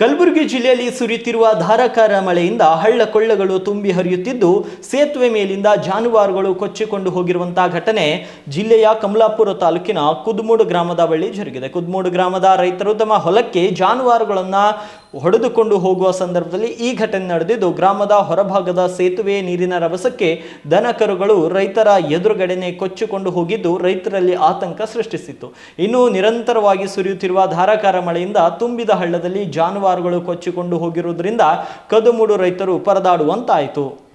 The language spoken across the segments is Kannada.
ಕಲಬುರಗಿ ಜಿಲ್ಲೆಯಲ್ಲಿ ಸುರಿಯುತ್ತಿರುವ ಧಾರಾಕಾರ ಮಳೆಯಿಂದ ಹಳ್ಳ ಕೊಳ್ಳಗಳು ತುಂಬಿ ಹರಿಯುತ್ತಿದ್ದು, ಸೇತುವೆ ಮೇಲಿಂದ ಜಾನುವಾರುಗಳು ಕೊಚ್ಚಿಕೊಂಡು ಹೋಗಿರುವಂತಹ ಘಟನೆ ಜಿಲ್ಲೆಯ ಕಮಲಾಪುರ ತಾಲೂಕಿನ ಕುದ್ಮೂಡು ಗ್ರಾಮದ ಬಳಿ ಜರುಗಿದೆ. ಕುದ್ಮೂಡು ಗ್ರಾಮದ ರೈತರು ತಮ್ಮ ಹೊಲಕ್ಕೆ ಜಾನುವಾರುಗಳನ್ನ ಹೊಡೆದುಕೊಂಡು ಹೋಗುವ ಸಂದರ್ಭದಲ್ಲಿ ಈ ಘಟನೆ ನಡೆದಿದ್ದು, ಗ್ರಾಮದ ಹೊರಭಾಗದ ಸೇತುವೆ ನೀರಿನ ರಭಸಕ್ಕೆ ದನ ಕರುಗಳು ರೈತರ ಎದುರುಗಡೆನೆ ಕೊಚ್ಚಿಕೊಂಡು ಹೋಗಿದ್ದು, ರೈತರಲ್ಲಿ ಆತಂಕ ಸೃಷ್ಟಿಸಿತ್ತು. ಇನ್ನು ನಿರಂತರವಾಗಿ ಸುರಿಯುತ್ತಿರುವ ಧಾರಾಕಾರ ಮಳೆಯಿಂದ ತುಂಬಿದ ಹಳ್ಳದಲ್ಲಿ ಜಾನುವಾರುಗಳು ಕೊಚ್ಚಿಕೊಂಡು ಹೋಗಿರುವುದರಿಂದ ಕದುಮುಡು ರೈತರು ಪರದಾಡುವಂತಾಯಿತು.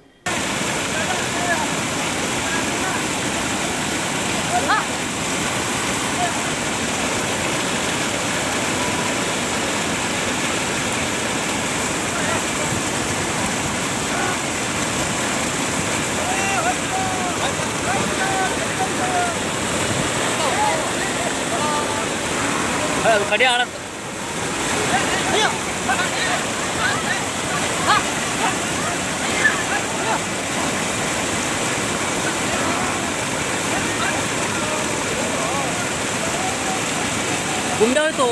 ಕಡಿ ಆಡ ಗುಂಡೆ ಹೋಯ್ತು